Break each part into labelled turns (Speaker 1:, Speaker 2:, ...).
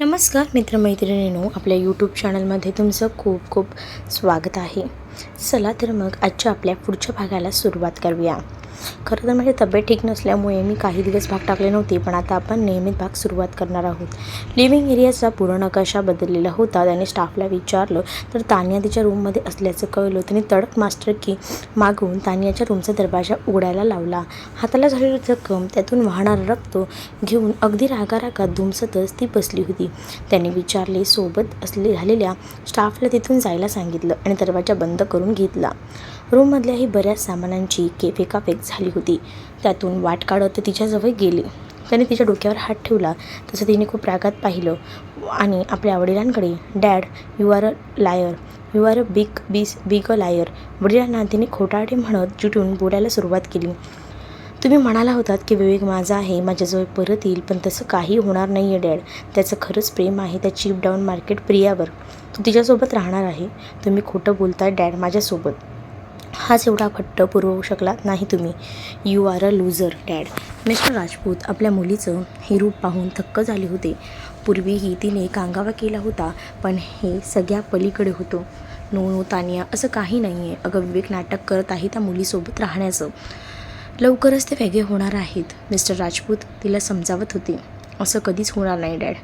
Speaker 1: नमस्कार मित्रमैत्रिणींनो आपल्या यूट्यूब चॅनलमध्ये तुमचं खूप खूप स्वागत आहे. चला तर मग आजच्या आपल्या पुढच्या भागाला सुरुवात करूया. खरं तर माझी तब्येत ठीक नसल्यामुळे मी काही दिवस भाग टाकले नव्हते पण आता आपण नियमित भाग सुरुवात करणार आहोत. लिव्हिंग एरियाचा पूर्ण नकाशा बदललेला होता. त्याने स्टाफला विचारलं तर तानिया तिच्या रूममध्ये असल्याचं कळलं? त्याने तडक मास्टर की मागून तानियाच्या रूमचा दरवाजा उघडायला लावला. हाताला झालेली जखम त्यातून वाहणारा रक्त घेऊन अगदी रागारागात धुमसतच ती बसली होती. त्याने विचारले सोबत असले झालेल्या स्टाफला तिथून जायला सांगितलं आणि दरवाजा बंद करून घेतला. रूममधल्याही बऱ्याच सामानांची के फेकाफेक झाली होती. त्यातून वाट काढत ते तिच्याजवळ गेले. त्याने तिच्या डोक्यावर हात ठेवला. तसं तिने खूप रागात पाहिलं. आणि आपल्या वडिलांकडे dad you are a liar. You are a big bees big a liar. वडिलांना तिने खोटारडे म्हणत जुटून बोलायला सुरुवात केली. तुम्ही म्हणाला होतात की विवेक माझा आहे माझ्याजवळ परत येईल पण तसं काही होणार नाही आहे डॅड. त्याचं खरंच प्रेम आहे त्या चीप डाऊन मार्केट प्रियावर. तो तिच्यासोबत राहणार आहे. तुम्ही खोटं बोलताय डॅड माझ्यासोबत. हाच एवढा हट्ट पुरवू शकला नाही तुम्ही. You are a loser dad mister Rajput आपल्या मुलीचं हे रूप पाहून थक्क झाले होते. पूर्वीही तिने कांगावा केला होता पण हे सगळ्या पलीकडे होतो. नो नो तानिया असं काही नाही आहे अगं विवेक नाटक करत आहे त्या मुलीसोबत राहण्याचं. लवकरच ते वेगळे होणार आहेत. मिस्टर राजपूत तिला समजावत होते. असं कधीच होणार नाही dad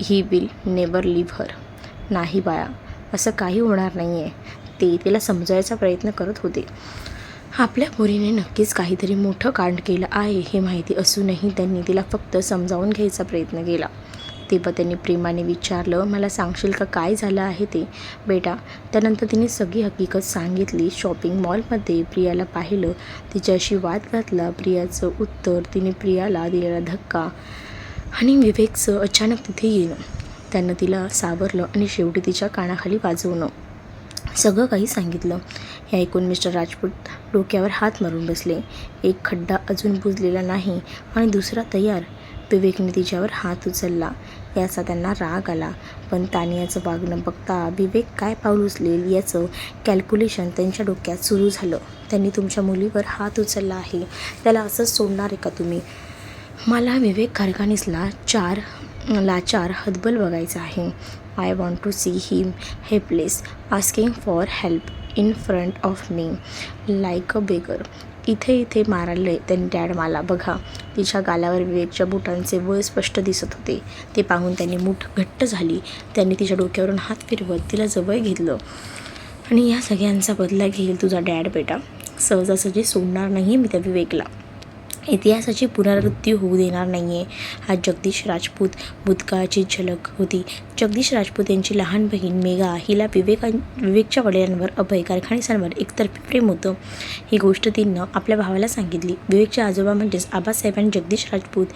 Speaker 1: he will never leave her नाही बाळा असं काही होणार नाही आहे ते तिला समजायचा प्रयत्न करत होते. आपल्या पोरीने नक्कीच काहीतरी मोठं कांड केलं आहे हे माहिती असूनही त्यांनी तिला फक्त समजावून घ्यायचा प्रयत्न केला. तेव्हा त्यांनी प्रेमाने विचारलं मला सांगशील का काय झालं आहे ते? बेटा त्यानंतर तिने सगळी हकीकत सांगितली. शॉपिंग मॉलमध्ये प्रियाला पाहिलं. तिच्याशी वाद घातला. प्रियाचं उत्तर तिने प्रियाला दिलेला धक्का आणि विवेकचं अचानक तिथे येणं. त्यानं तिला सावरलं आणि शेवटी तिच्या कानाखाली वाजवणं. सगळं काही सांगितलं. हे ऐकून मिस्टर राजपूत डोक्यावर हात मारून बसले. एक खड्डा अजून बुजलेला नाही आणि दुसरा तयार. विवेकने तिच्यावर हात उचलला. याचा त्यांना राग आला. पण तानियाचं वागणं बघता विवेक काय पाऊल उचलेल याचं कॅल्क्युलेशन त्यांच्या डोक्यात सुरू झालं. त्यांनी तुमच्या मुलीवर हात उचलला आहे. त्याला असंच सोडणार आहे का तुम्ही? मला विवेक खारखानीसला चार लाचार हतबल बघायचा आहे. I want to see him helpless asking for help in front of me like a beggar इथे इथे मारले त्यांनी डॅड मला बघा. तिच्या गालावर विवेकच्या बुटांचे वय स्पष्ट दिसत होते. ते पाहून त्यांनी मूठ घट्ट झाली. त्यांनी तिच्या डोक्यावरून हात फिरवत तिला जवळ घेतलं. आणि या सगळ्यांचा बदला घेईल तुझा डॅड बेटा. सहजासहजी सोडणार नाही मी त्या विवेकला. इतिहासाची पुनरावृत्ती होऊ देणार नाही आहे हा जगदीश राजपूत भूतकाळाची झलक होती. जगदीश राजपूत यांची लहान बहीण मेघा हिला विवेका विवेकच्या वडिलांवर अभय कारखानेसांवर एकतर्फी प्रेम होतं. ही गोष्ट तिनं आपल्या भावाला सांगितली. विवेकच्या आजोबा म्हणजेच आबासाहेब आणि जगदीश राजपूत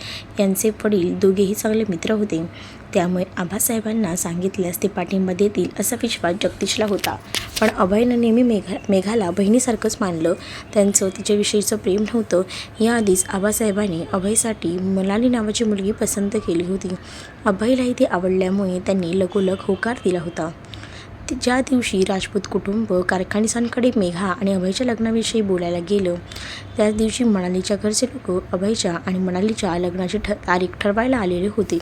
Speaker 1: यांचे वडील दोघेही चांगले मित्र होते. त्यामुळे आबासाहेबांना सांगितल्यास ते पाठिंबा देतील असा विश्वास जगदीशला होता. पण अभयनं नेहमी मेघा मेघाला बहिणीसारखंच मानलं. त्यांचं तिच्याविषयीचं प्रेम नव्हतं. याआधीच आबासाहेबांनी अभयसाठी मनाली नावाची मुलगी पसंत केली होती. अभयलाही ती आवडल्यामुळे त्यांनी लगोलग होकार दिला होता. ज्या दिवशी राजपूत कुटुंब कारखानिसांकडे मेघा आणि अभयच्या लग्नाविषयी बोलायला गेलं त्याच दिवशी मनालीच्या घरचे लोक अभयच्या आणि मनालीच्या लग्नाची ठ तारीख ठरवायला आलेले होते.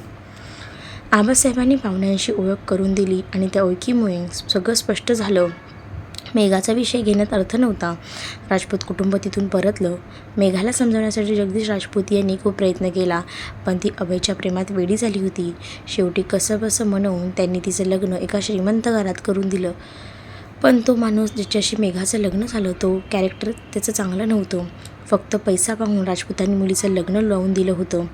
Speaker 1: आबासाहेबांनी पाहुण्यांशी ओळख करून दिली आणि त्या ओळखीमुळे सगळं स्पष्ट झालं. मेघाचा विषय घेण्यात अर्थ नव्हता. राजपूत कुटुंब तिथून परतलं. मेघाला समजवण्यासाठी जगदीश राजपूत यांनी खूप प्रयत्न केला पण ती अभयच्या प्रेमात वेडी झाली होती. शेवटी कसंबसं म्हणून त्यांनी तिचं लग्न एका श्रीमंत घरात करून दिलं. पण तो माणूस ज्याच्याशी मेघाचं लग्न झालं तो कॅरेक्टर त्याचं चांगलं नव्हतं. फक्त पैसा पाहून राजपुतांनी मुलीचं लग्न लावून दिलं होतं.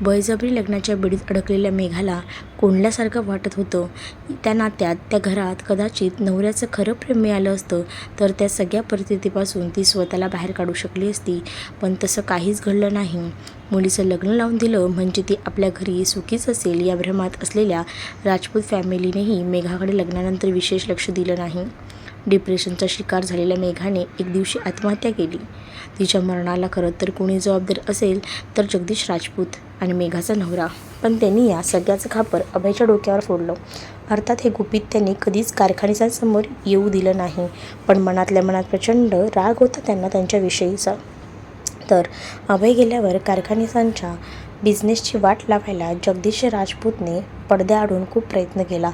Speaker 1: बळजबरी लग्नाच्या बिडीत अडकलेल्या मेघाला कोंडल्यासारखं वाटत होतं. त्या नात्यात त्या घरात कदाचित नवऱ्याचं खरं प्रेम मिळालं असतं तर त्या सगळ्या परिस्थितीपासून ती स्वतःला बाहेर काढू शकली असती. पण तसं काहीच घडलं नाही. मुलीचं लग्न लावून दिलं म्हणजे ती आपल्या घरी सुखीच असेल या भ्रमात असलेल्या राजपूत फॅमिलीनेही मेघाकडे लग्नानंतर विशेष लक्ष दिलं नाही. डिप्रेशनचा शिकार झालेल्या मेघाने एक दिवशी आत्महत्या केली. तिच्या मरणाला खरं तर कोणी जबाबदार असेल तर जगदीश राजपूत आणि मेघाचा नवरा. पण त्यांनी या सगळ्याचं खापर अभयच्या डोक्यावर फोडलं. अर्थात हे गुपित त्यांनी कधीच कारखानिसांसमोर येऊ दिलं नाही. पण मनातल्या मनात प्रचंड राग होता त्यांना त्यांच्याविषयीचा. तर अभय गेल्यावर कारखानिसांच्या बिझनेसची वाट लावायला जगदीश राजपूतने पडद्याआडून खूप प्रयत्न केला.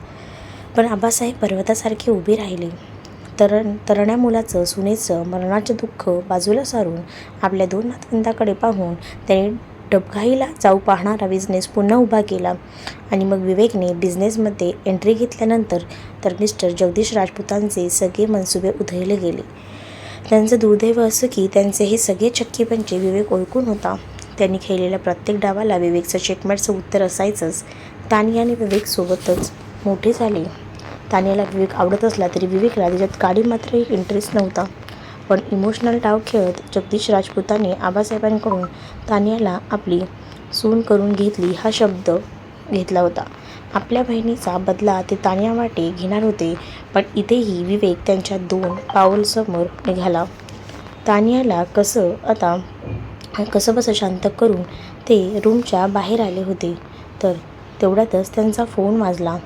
Speaker 1: पण आबासाहेब पर्वतासारखे उभे राहिले. तरण तरण्या मुलाचं सुनेचं मरणाचं दुःख बाजूला सारून आपल्या दोन नातवंदाकडे पाहून त्याने डबघाईला जाऊ पाहणारा बिझनेस पुन्हा उभा केला. आणि मग विवेकने बिझनेसमध्ये एंट्री घेतल्यानंतर तर मिस्टर जगदीश राजपूतांचे सगळे मनसुबे उधळले गेले. त्यांचं दुर्दैव असं की त्यांचे हे सगळे चक्की पंचे विवेक ओळखून होता. त्यांनी खेळलेल्या प्रत्येक डावाला विवेकचं चेकमेटचं उत्तर असायचंच. तानियाने विवेकसोबतच मोठे झाले. तानियाला विवेक आवडत असला तरी विवेकला त्याच्यात काडी मात्र इंटरेस्ट नव्हता. पण इमोशनल डाव खेळत जगदीश राजपूतांनी आबासाहेबांकडून तानियाला आपली सून करून घेतली हा शब्द घेतला होता. आपल्या बहिणीचा बदला ते तानिया वाटे घेणार होते पण इथेही विवेक त्यांच्या दोन पाऊलसमोर निघाला. तानियाला कसं आता कसं बसं शांत करून ते रूमच्या बाहेर आले होते तर तेवढ्यातच त्यांचा फोन वाजला.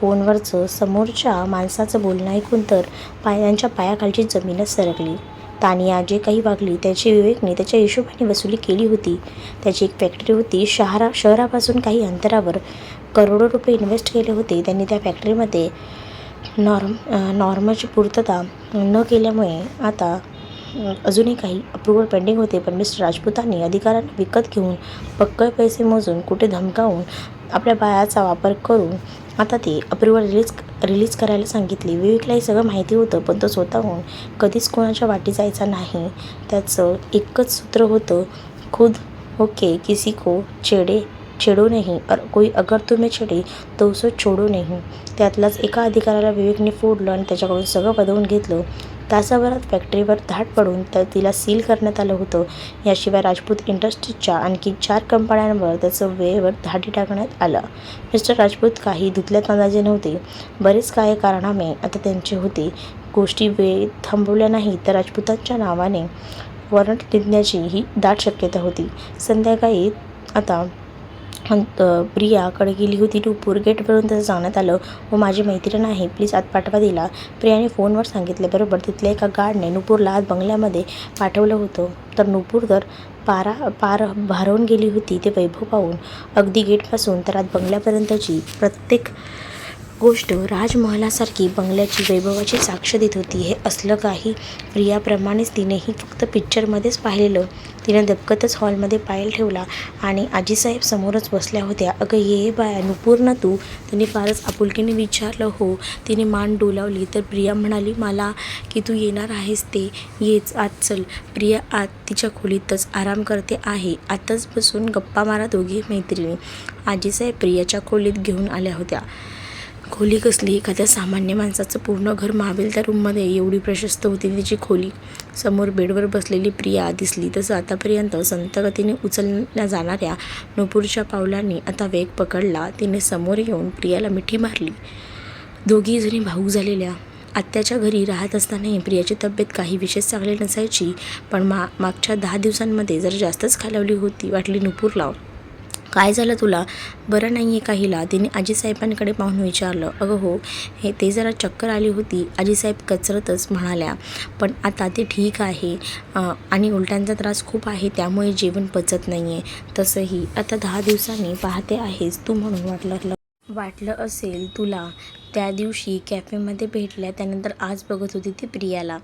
Speaker 1: फोनवरचं समोरच्या माणसाचं बोलणं ऐकून तर पायांच्या पायाखालची जमीनच सरकली. तानिया जे काही वागली त्याची विवेकने त्याच्या हिशोबाने वसुली केली होती. त्याची एक फॅक्टरी होती. शहरा शहरापासून काही अंतरावर करोडो रुपये इन्व्हेस्ट केले होते. त्यांनी त्या फॅक्टरीमध्ये नॉर्म नॉर्मची पूर्तता न केल्यामुळे आता अजूनही काही अप्रुव्हल पेंडिंग होते. पण मिस्टर राजपूतांनी अधिकाऱ्यांना विकत घेऊन पक्कळ पैसे मोजून कुठे धमकावून आपल्या बायाचा वापर करून आता ते अप्रुव्हल रिलीज रिलीज करायला सांगितले. विवेकला हे सगळं माहिती होतं पण तो स्वतःहून कधीच कोणाच्या वाटी जायचा नाही. त्याचं एकच सूत्र होतं खुद ओके किसी को चेडे छेडो नाही. और कोई अगर तुम्ही छेडे तो उसे छोडो नाही. त्यातलाच एका अधिकाऱ्याला विवेकने फोडलं आणि त्याच्याकडून सगळं बदवून घेतलं. तासाभरात फॅक्टरीवर धाड पडून तर तिला सील करण्यात आलं होतं. याशिवाय राजपूत इंडस्ट्रीजच्या आणखी चार कंपन्यांवर त्याचं वेळेवर धाडी टाकण्यात आलं. मिस्टर राजपूत काही धुतल्यात अंदाजे नव्हते. बरेच काही कारणामे आता त्यांचे होते. गोष्टी वेळ थांबवल्या नाही तर राजपूतांच्या नावाने वॉरंट निघण्याची ही दाट शक्यता होती. संध्याकाळी आता प्रियाकडे गेली होती टूपूर गेटवरून तसं सांगण्यात आलं. व माझी मैत्रीण आहे प्लीज आत पाठवा दिला प्रियाने फोनवर सांगितल्याबरोबर तिथल्या एका गार्डने नुपूरला आत बंगल्यामध्ये पाठवलं होतं. तर नुपूर तर पारा पार भारावून गेली होती ते वैभव पाहून. अगदी गेटपासून तर आत बंगल्यापर्यंतची प्रत्येक गोष्ट राजमहालासारखी बंगल्याची वैभवाची साक्ष देत होती. हे असलं काही प्रियाप्रमाणेच तिनेही फक्त पिक्चरमध्येच पाहिलेलं. तिने दबकतच हॉलमध्ये पायल ठेवला आणि आजीसाहेब समोरच बसल्या होत्या. अगं ये बाया नुपूर ना तू. तिने फारच आपुलकीने विचारलं हो. तिने मान डोलावली तर प्रिया म्हणाली मला की तू येणार आहेस ते. येच आत चल. प्रिया आत तिच्या खोलीतच आराम करते आहे. आतच बसून गप्पा मारा दोघी मैत्रिणी. आजीसाहेब प्रियाच्या खोलीत घेऊन आल्या होत्या. खोली कसली? एखाद्या सामान्य माणसाचं पूर्ण घर मावेल त्या रूममध्ये एवढी प्रशस्त होती तिची खोली. समोर बेडवर बसलेली प्रिया दिसली. तसं आतापर्यंत संतगतीने उचलल्या जाणाऱ्या नुपूरच्या पावलांनी आता वेग पकडला. तिने समोर येऊन प्रियाला मिठी मारली. दोघी जणी झालेल्या आत्याच्या घरी राहत असतानाही प्रियाची तब्येत काही विशेष चांगली नसायची. पण मा मागच्या दहा दिवसांमध्ये जर जास्तच खालावली होती वाटली नुपूरला काय झालं तुला? बरं नाही आहे काहीला. तिने आजीसाहेबांकडे पाहून विचारलं. अगं हो हे ते जरा चक्कर आली होती. आजीसाहेब कचरतच म्हणाल्या पण आता ते ठीक आहे. आणि उलट्यांचा त्रास खूप आहे त्यामुळे जेवण पचत नाही आहे तसंही आता दहा दिवसांनी पाहते आहेस तू म्हणून वाटलं वाटलं असेल तुला. त्या दिवशी कॅफेमध्ये भेटल्या त्यानंतर आज बघत होती ती प्रियाला.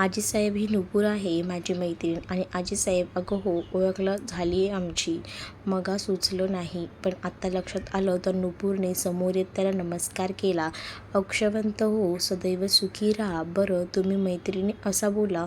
Speaker 1: आजीसाहेब ही नुपूर आहे माझी मैत्रीण आणि आजीसाहेब अगं हो ओळखलं झाली आहे आमची. मगा सुचलं नाही पण आत्ता लक्षात आलं तर नुपूरने समोर येत त्याला नमस्कार केला. अक्षवंत हो सदैव सुखी राहा. बरं तुम्ही मैत्रिणी असा बोला.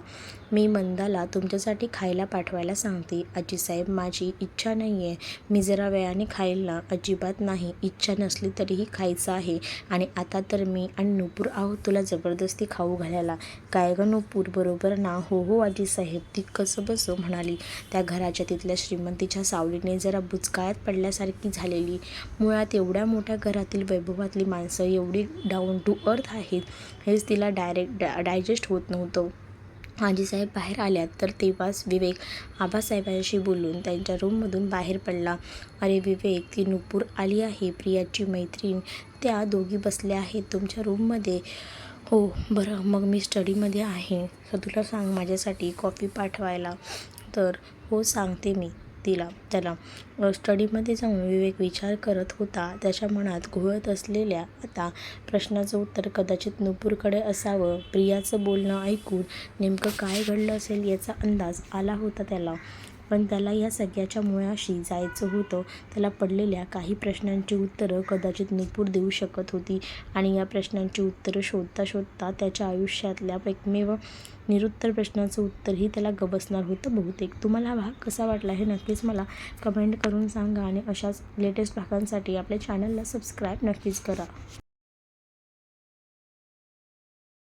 Speaker 1: मी मंदाला तुमच्यासाठी खायला पाठवायला सांगते. आजीसाहेब माझी इच्छा नाही आहे मी जरा वेळाने खाईल ना अजिबात नाही. इच्छा नसली तरीही खायचं आहे. आणि आता तर मी आणि नुपूर आहोत. तुला जबरदस्ती खाऊ घालायला. काय गं नुपूर? बरोबर ना? हो हो आजीसाहेब. ती कसं बसं म्हणाली. त्या घराच्या तिथल्या श्रीमंतीच्या सावलीने जरा बुचकाळ्यात पडल्यासारखी झालेली. मुळात एवढ्या मोठ्या घरातील वैभवातली माणसं एवढी डाऊन टू अर्थ आहेत. हेच तिला डायरेक्ट डा डायजेस्ट होत नव्हतं. आजीसाहेब बाहेर आल्यात तर तेव्हाच विवेक आबासाहेबांशी बोलून त्यांच्या रूममधून बाहेर पडला. अरे विवेक ती नुपूर आली आहे प्रियाची मैत्रीण. त्या दोघी बसल्या आहेत तुमच्या रूममध्ये. हो बरं मग मी स्टडीमध्ये आहे. तर तुला सांग माझ्यासाठी कॉफी पाठवायला. तर हो सांगते मी. तिला. त्याला स्टडीमध्ये जाऊन विवेक विचार करत होता. त्याच्या मनात घोळत असलेल्या आता प्रश्नाचं उत्तर कदाचित नुपूरकडे असावं. प्रियाचं बोलणं ऐकून नेमकं काय घडलं असेल याचा अंदाज आला होता त्याला. पण त्याला या सगळ्याच्या मुळाशी जायचं होतं. त्याला पडलेल्या काही प्रश्नांची उत्तरं कदाचित नुपूर देऊ शकत होती आणि या प्रश्नांची उत्तरं शोधता शोधता त्याच्या आयुष्यातल्या एकमेव निरुत्तर प्रश्नाचं उत्तरही त्याला गबसणार होतं बहुतेक. तुम्हाला हा भाग कसा वाटला हे नक्कीच मला कमेंट करून सांगा आणि अशाच लेटेस्ट भागांसाठी आपल्या चॅनलला सबस्क्राईब नक्कीच करा.